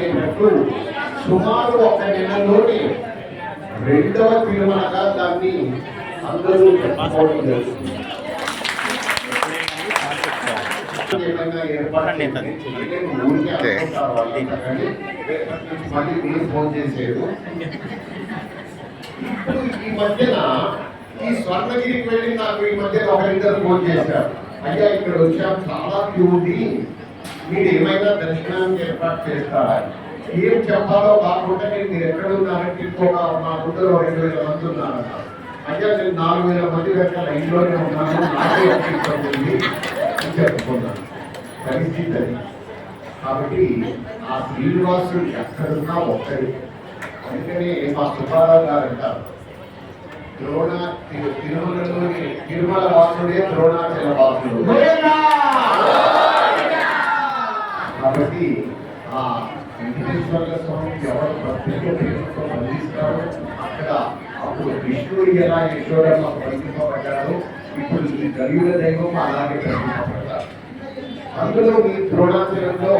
అయ్యేటట్టు సుమారు ఒక నెలలోనే రెండవ తిరుమలగా దాన్ని అందరూ చెప్పుకోవడం జరుగుతుంది. ఫోన్ చేసేది. ఈ మధ్యన ఈ స్వర్ణగిరికి వెళ్ళి నాకు ఈ మధ్య ఒకరిద్దరు ఫోన్ చేశారు. అయ్యా ఇక్కడ వచ్చాం చాలా క్యూ ఉంది మీరు ఏమైనా దర్శనానికి ఏర్పాటు చేస్తారా? ఏం చెప్పాలో కాకుండా నేను మీరు ఎక్కడ ఉన్నారంటే ఇంకొక మా గుడ్డలో రెండు వేల మంది ఉన్నారన్న అయ్యా నేను నాలుగు వేల మంది దగ్గర లైన్లోనే ఉన్నాను. నాకే అనిపిస్తుంది అని చెప్పుకున్నాను. పరిస్థితి అది కాబట్టి ఆ శ్రీనివాసుడు ఎక్కడున్నా ఒక్కడి. అందుకనే మా సుబ్బారావు గారు అంటారు ద్రోణ తిరుమలలోని తిరుమల వాసుడే ద్రోణాచల వాసుడు కాబట్టి ఆ వెంకటేశ్వర స్వామి ఎవరు ప్రత్యేక బంధిస్తారో అక్కడ అప్పుడు కృష్ణుడు ఎలా యశోడమ్మ బంధింపబడ్డారో ఇప్పుడు ఈ కలియుగ దైవం అలాగే బంధింపబడ్డారు అందులో ఈ ద్రోణాచలంలో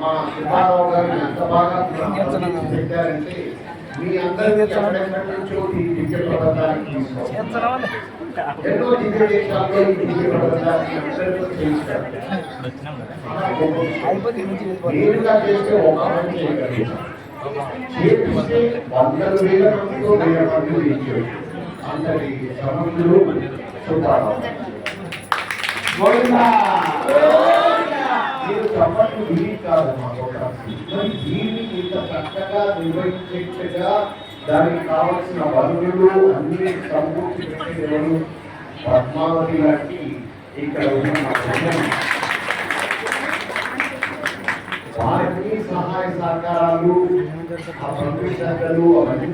మా సుబ్బారావు గారు ఎంత బాగా పెట్టారంటే మీ అందరికీ ఎక్కడెక్కడి నుంచో ఈ దివ్య ప్రబంధానికి తీసుకొస్తారు. ఎన్నో దివ్య దేశాల్లో ఈ దివ్య ప్రబంధాన్ని అందరితో చేశారు నేరుగా చేస్తే ఒక మంది చేయగలుగుతాం చేపిస్తే వందల వేల మందితో వేల మంది చేయించవచ్చు అంతటి సమర్థులు సుబ్బారావు గోవిందా! మీరు చెప్పట్లు వీరి కాదు మాకు ఒక మరి దానికి కావలసిన వనరులు అన్ని సమకూర్చి పెట్టేవారు పద్మావతి లాంటి ఇక్కడ ఉన్న వారికి సహాయ సహకారాలు ఆ పంపిణీ అవన్నీ